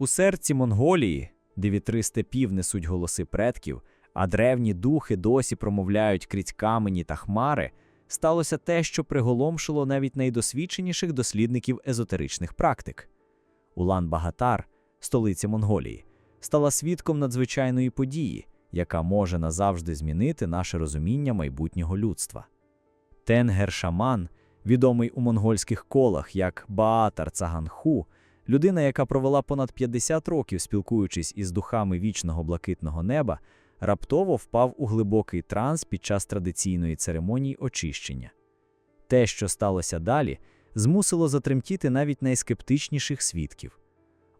У серці Монголії, де вітри степів несуть голоси предків, а древні духи досі промовляють крізь камені та хмари, сталося те, що приголомшило навіть найдосвідченіших дослідників езотеричних практик. Улан-Багатар, столиця Монголії, стала свідком надзвичайної події, яка може назавжди змінити наше розуміння майбутнього людства. Тенгер-шаман, відомий у монгольських колах як Баатар Цаганху, людина, яка провела понад 50 років спілкуючись із духами вічного блакитного неба, раптово впав у глибокий транс під час традиційної церемонії очищення. Те, що сталося далі, змусило затремтіти навіть найскептичніших свідків.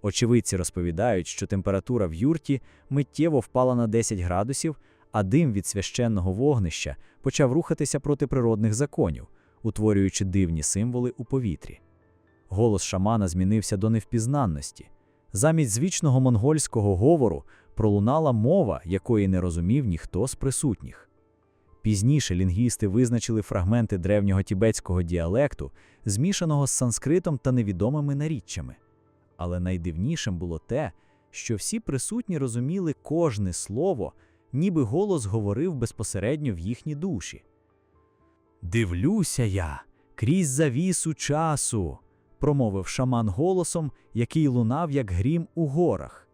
Очевидці розповідають, що температура в юрті миттєво впала на 10 градусів, а дим від священного вогнища почав рухатися проти природних законів, утворюючи дивні символи у повітрі. Голос шамана змінився до невпізнанності. Замість звичного монгольського говору пролунала мова, якої не розумів ніхто з присутніх. Пізніше лінгвісти визначили фрагменти древнього тібетського діалекту, змішаного з санскритом та невідомими наріччями. Але найдивнішим було те, що всі присутні розуміли кожне слово, ніби голос говорив безпосередньо в їхні душі. Дивлюся я крізь завісу часу, промовив шаман голосом, який лунав, як грім у горах.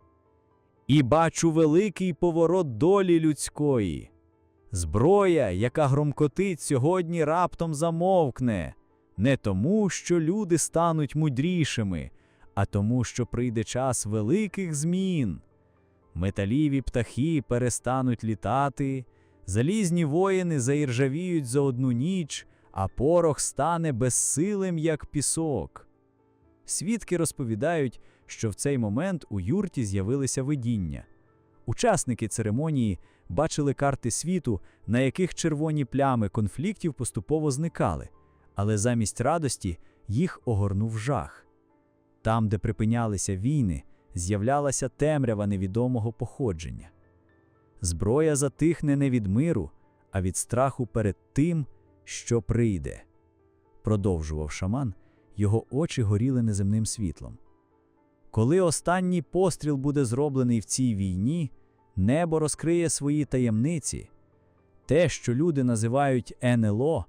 І бачу великий поворот долі людської. Зброя, яка громкотить сьогодні, раптом замовкне, не тому, що люди стануть мудрішими, а тому, що прийде час великих змін. Металіві птахи перестануть літати, залізні воїни заіржавіють за одну ніч, а порох стане безсилим, як пісок. Свідки розповідають, що в цей момент у юрті з'явилися видіння. Учасники церемонії бачили карти світу, на яких червоні плями конфліктів поступово зникали, але замість радості їх огорнув жах. Там, де припинялися війни, з'являлася темрява невідомого походження. Зброя затихне не від миру, а від страху перед тим, що прийде. Продовжував шаман, його очі горіли неземним світлом. Коли останній постріл буде зроблений в цій війні, небо розкриє свої таємниці. Те, що люди називають НЛО,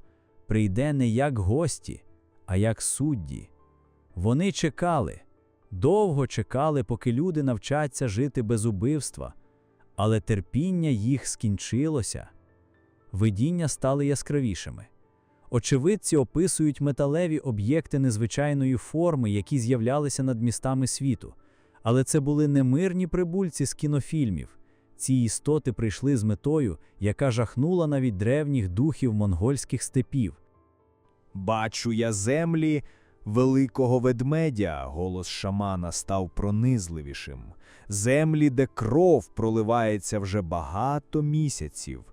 прийде не як гості, а як судді. Вони чекали, довго чекали, поки люди навчаться жити без убивства, але терпіння їх скінчилося. Видіння стали яскравішими. Очевидці описують металеві об'єкти незвичайної форми, які з'являлися над містами світу. Але це були не мирні прибульці з кінофільмів. Ці істоти прийшли з метою, яка жахнула навіть древніх духів монгольських степів. Бачу я землі великого ведмедя, голос шамана став пронизливішим. Землі, де кров проливається вже багато місяців.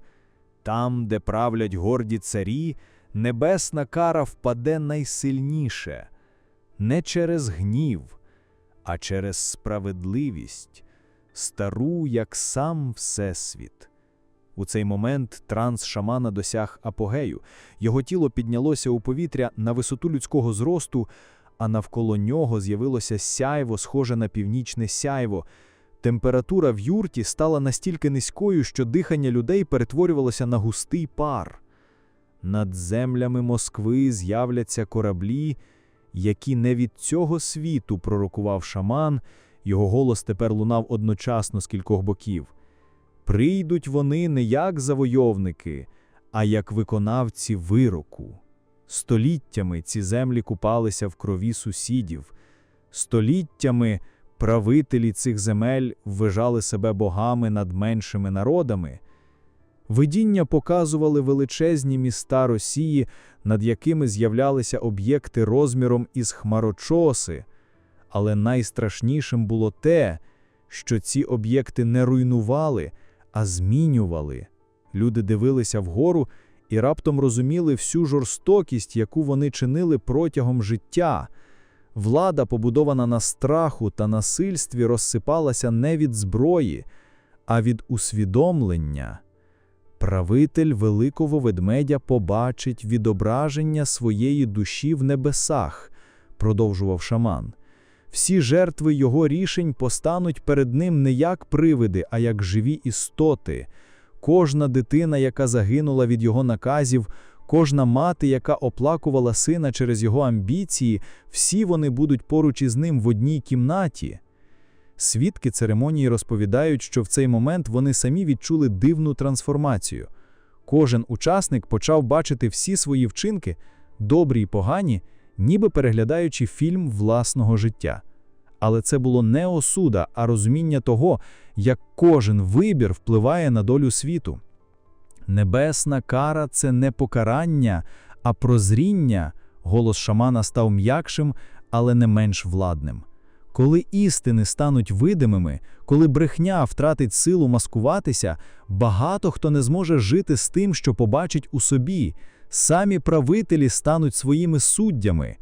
Там, де правлять горді царі, небесна кара впаде найсильніше, не через гнів, а через справедливість, стару, як сам Всесвіт. У цей момент транс шамана досяг апогею. Його тіло піднялося у повітря на висоту людського зросту, а навколо нього з'явилося сяйво, схоже на північне сяйво. Температура в юрті стала настільки низькою, що дихання людей перетворювалося на густий пар. Над землями Москви з'являться кораблі, які не від цього світу пророкував шаман, його голос тепер лунав одночасно з кількох боків. Прийдуть вони не як завойовники, а як виконавці вироку. Століттями ці землі купалися в крові сусідів, століттями правителі цих земель вважали себе богами над меншими народами. Видіння показували величезні міста Росії, над якими з'являлися об'єкти розміром із хмарочоси, але найстрашнішим було те, що ці об'єкти не руйнували, а змінювали. Люди дивилися вгору і раптом розуміли всю жорстокість, яку вони чинили протягом життя. Влада, побудована на страху та насильстві, розсипалася не від зброї, а від усвідомлення. Правитель великого ведмедя побачить відображення своєї душі в небесах, продовжував шаман. Всі жертви його рішень постануть перед ним не як привиди, а як живі істоти. Кожна дитина, яка загинула від його наказів, кожна мати, яка оплакувала сина через його амбіції, всі вони будуть поруч із ним в одній кімнаті. Свідки церемонії розповідають, що в цей момент вони самі відчули дивну трансформацію. Кожен учасник почав бачити всі свої вчинки, добрі й погані, ніби переглядаючи фільм власного життя. Але це було не осуда, а розуміння того, як кожен вибір впливає на долю світу. Небесна кара це не покарання, а прозріння. Голос шамана став м'якшим, але не менш владним. Коли істини стануть видимими, коли брехня втратить силу маскуватися, багато хто не зможе жити з тим, що побачить у собі. Самі правителі стануть своїми суддями.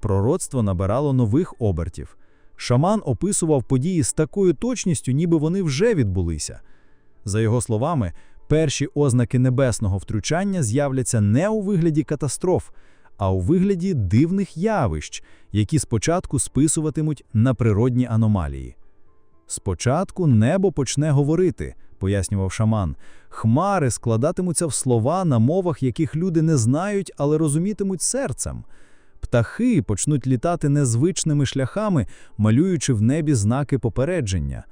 Пророцтво набирало нових обертів. Шаман описував події з такою точністю, ніби вони вже відбулися. За його словами, перші ознаки небесного втручання з'являться не у вигляді катастроф, а у вигляді дивних явищ, які спочатку списуватимуть на природні аномалії. Спочатку небо почне говорити, пояснював шаман. Хмари складатимуться в слова на мовах, яких люди не знають, але розумітимуть серцем. Птахи почнуть літати незвичними шляхами, малюючи в небі знаки попередження.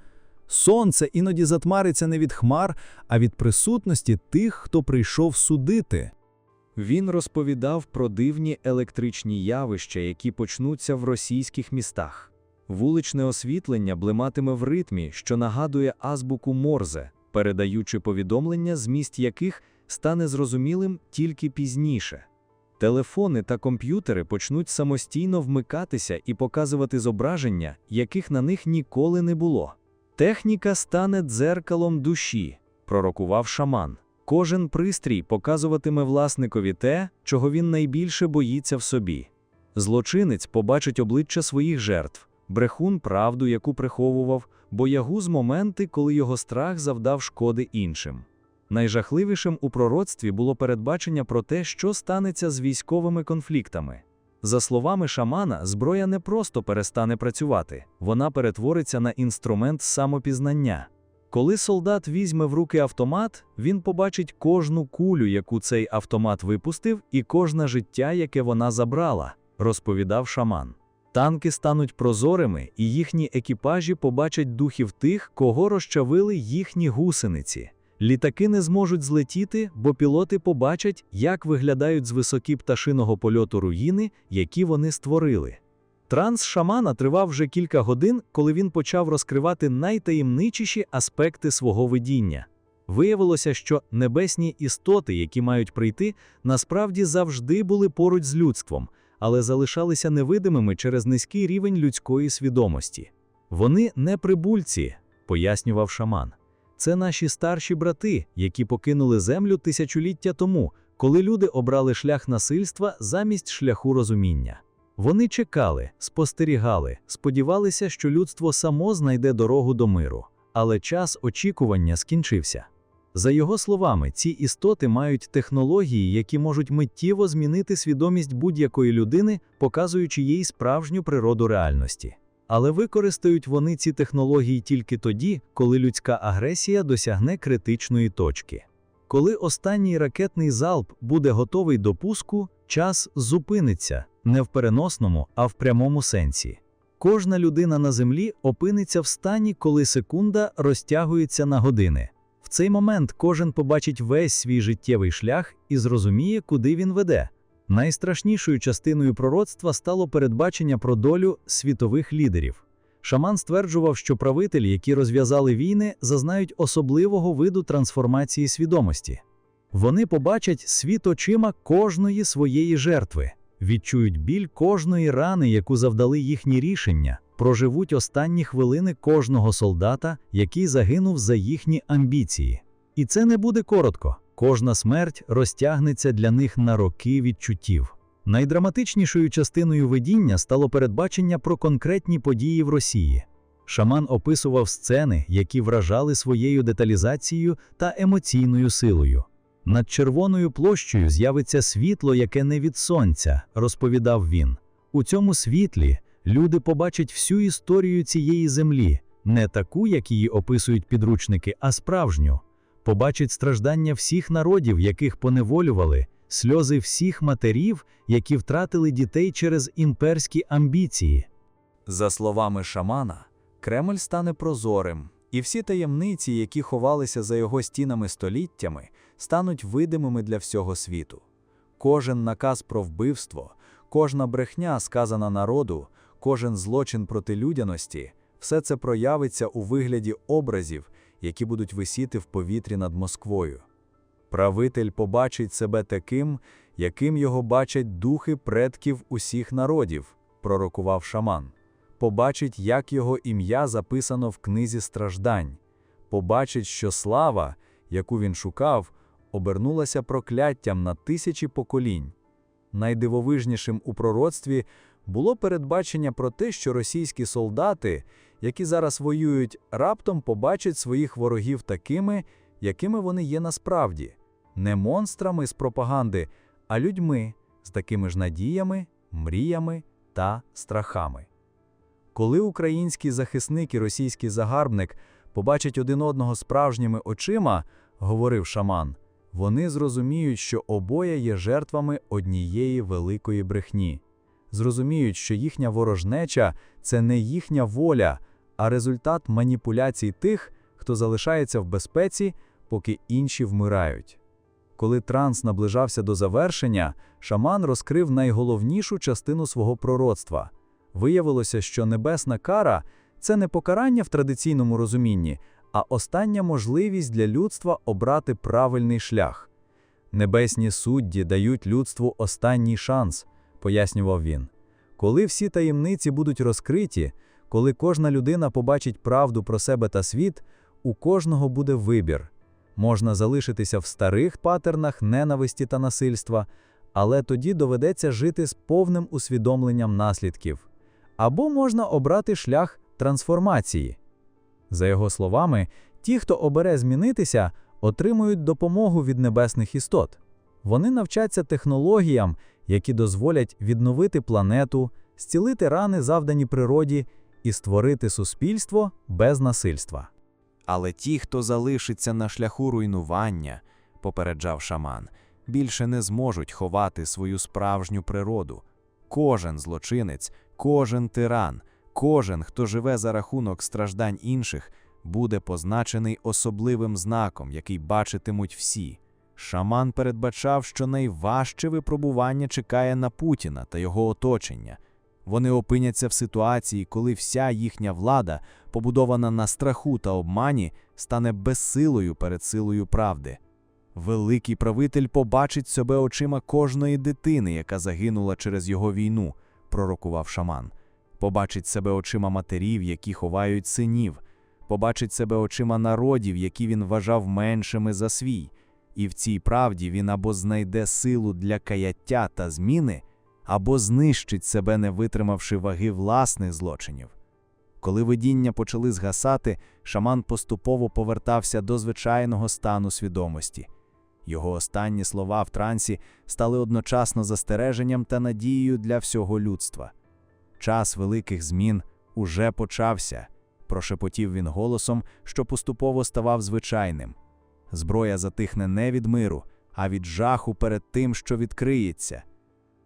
Сонце іноді затмариться не від хмар, а від присутності тих, хто прийшов судити. Він розповідав про дивні електричні явища, які почнуться в російських містах. Вуличне освітлення блиматиме в ритмі, що нагадує азбуку Морзе, передаючи повідомлення, зміст яких стане зрозумілим тільки пізніше. Телефони та комп'ютери почнуть самостійно вмикатися і показувати зображення, яких на них ніколи не було. Техніка стане дзеркалом душі, пророкував шаман. Кожен пристрій показуватиме власникові те, чого він найбільше боїться в собі. Злочинець побачить обличчя своїх жертв, брехун правду, яку приховував, боягуз моменти, коли його страх завдав шкоди іншим. Найжахливішим у пророцтві було передбачення про те, що станеться з військовими конфліктами. За словами шамана, зброя не просто перестане працювати, вона перетвориться на інструмент самопізнання. Коли солдат візьме в руки автомат, він побачить кожну кулю, яку цей автомат випустив, і кожне життя, яке вона забрала, розповідав шаман. Танки стануть прозорими, і їхні екіпажі побачать духів тих, кого розчавили їхні гусениці. Літаки не зможуть злетіти, бо пілоти побачать, як виглядають з високі пташиного польоту руїни, які вони створили. Транс шамана тривав вже кілька годин, коли він почав розкривати найтаємничіші аспекти свого видіння. Виявилося, що небесні істоти, які мають прийти, насправді завжди були поруч з людством, але залишалися невидимими через низький рівень людської свідомості. Вони не прибульці, пояснював шаман. Це наші старші брати, які покинули землю тисячоліття тому, коли люди обрали шлях насильства замість шляху розуміння. Вони чекали, спостерігали, сподівалися, що людство само знайде дорогу до миру, але час очікування скінчився. За його словами, ці істоти мають технології, які можуть миттєво змінити свідомість будь-якої людини, показуючи їй справжню природу реальності. Але використають вони ці технології тільки тоді, коли людська агресія досягне критичної точки. Коли останній ракетний залп буде готовий до пуску, час зупиниться не в переносному, а в прямому сенсі. Кожна людина на землі опиниться в стані, коли секунда розтягується на години. В цей момент кожен побачить весь свій життєвий шлях і зрозуміє, куди він веде. Найстрашнішою частиною пророцтва стало передбачення про долю світових лідерів. Шаман стверджував, що правителі, які розв'язали війни, зазнають особливого виду трансформації свідомості. Вони побачать світ очима кожної своєї жертви, відчують біль кожної рани, яку завдали їхні рішення, проживуть останні хвилини кожного солдата, який загинув за їхні амбіції. І це не буде коротко. Кожна смерть розтягнеться для них на роки відчуттів. Найдраматичнішою частиною видіння стало передбачення про конкретні події в Росії. Шаман описував сцени, які вражали своєю деталізацією та емоційною силою. Над червоною площею з'явиться світло, яке не від сонця, розповідав він. У цьому світлі люди побачать всю історію цієї землі, не таку, як її описують підручники, а справжню. Побачать страждання всіх народів, яких поневолювали, сльози всіх матерів, які втратили дітей через імперські амбіції. За словами шамана, Кремль стане прозорим, і всі таємниці, які ховалися за його стінами століттями, стануть видимими для всього світу. Кожен наказ про вбивство, кожна брехня, сказана народу, кожен злочин проти людяності все це проявиться у вигляді образів, які будуть висіти в повітрі над Москвою. Правитель побачить себе таким, яким його бачать духи предків усіх народів, пророкував шаман. Побачить, як його ім'я записано в книзі страждань, побачить, що слава, яку він шукав, обернулася прокляттям на тисячі поколінь. Найдивовижнішим у пророцтві було передбачення про те, що російські солдати, які зараз воюють, раптом побачать своїх ворогів такими, якими вони є насправді, не монстрами з пропаганди, а людьми з такими ж надіями, мріями та страхами. Коли український захисник і російський загарбник побачать один одного справжніми очима, говорив шаман, вони зрозуміють, що обоє є жертвами однієї великої брехні. Зрозуміють, що їхня ворожнеча це не їхня воля, а результат маніпуляцій тих, хто залишається в безпеці, поки інші вмирають. Коли транс наближався до завершення, шаман розкрив найголовнішу частину свого пророцтва. Виявилося, що небесна кара це не покарання в традиційному розумінні, а остання можливість для людства обрати правильний шлях. Небесні судді дають людству останній шанс, пояснював він. Коли всі таємниці будуть розкриті, коли кожна людина побачить правду про себе та світ, у кожного буде вибір. Можна залишитися в старих патернах ненависті та насильства, але тоді доведеться жити з повним усвідомленням наслідків. Або можна обрати шлях трансформації. За його словами, ті, хто обере змінитися, отримують допомогу від небесних істот. Вони навчаться технологіям, які дозволять відновити планету, зцілити рани, завдані природі, і створити суспільство без насильства. Але ті, хто залишиться на шляху руйнування, попереджав шаман, більше не зможуть ховати свою справжню природу. Кожен злочинець, кожен тиран, кожен, хто живе за рахунок страждань інших, буде позначений особливим знаком, який бачитимуть всі. Шаман передбачав, що найважче випробування чекає на Путіна та його оточення. Вони опиняться в ситуації, коли вся їхня влада, побудована на страху та обмані, стане безсилою перед силою правди. Великий правитель побачить себе очима кожної дитини, яка загинула через його війну, пророкував шаман. Побачить себе очима матерів, які ховають синів, побачить себе очима народів, які він вважав меншими за свій. І в цій правді він або знайде силу для каяття та зміни, або знищить себе, не витримавши ваги власних злочинів. Коли видіння почали згасати, шаман поступово повертався до звичайного стану свідомості. Його останні слова в трансі стали одночасно застереженням та надією для всього людства. Час великих змін уже почався, прошепотів він голосом, що поступово ставав звичайним. Зброя затихне не від миру, а від жаху перед тим, що відкриється.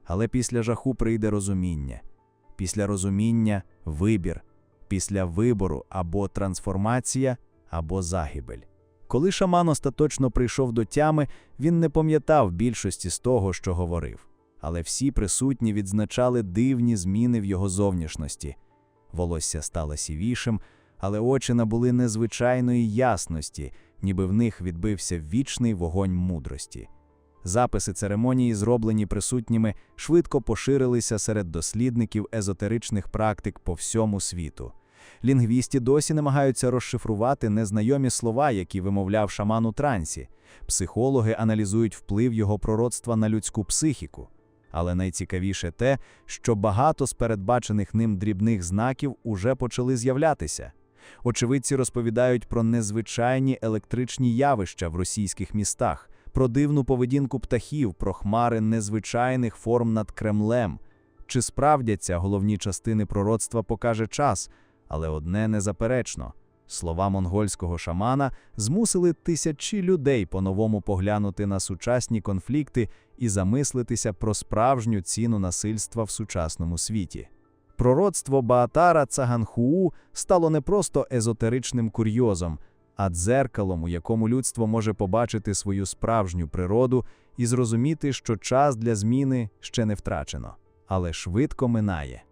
Але після жаху прийде розуміння, після розуміння вибір, після вибору або трансформація, або загибель. Коли шаман остаточно прийшов до тями, він не пам'ятав більшості з того, що говорив. Але всі присутні відзначали дивні зміни в його зовнішності. Волосся стало сівішим, але очі набули незвичайної ясності, ніби в них відбився вічний вогонь мудрості. Записи церемонії, зроблені присутніми, швидко поширилися серед дослідників езотеричних практик по всьому світу. Лінгвісти досі намагаються розшифрувати незнайомі слова, які вимовляв шаман у трансі. Психологи аналізують вплив його пророцтва на людську психіку. Але найцікавіше те, що багато з передбачених ним дрібних знаків уже почали з'являтися. Очевидці розповідають про незвичайні електричні явища в російських містах, про дивну поведінку птахів, про хмари незвичайних форм над Кремлем, Чи справдяться головні частини пророцтва покаже час, але одне незаперечно. Слова монгольського шамана змусили тисячі людей по-новому поглянути на сучасні конфлікти і замислитися про справжню ціну насильства в сучасному світі. Пророцтво Баатара Цаганхуу стало не просто езотеричним курйозом, а дзеркалом, у якому людство може побачити свою справжню природу і зрозуміти, що час для зміни ще не втрачено, але швидко минає.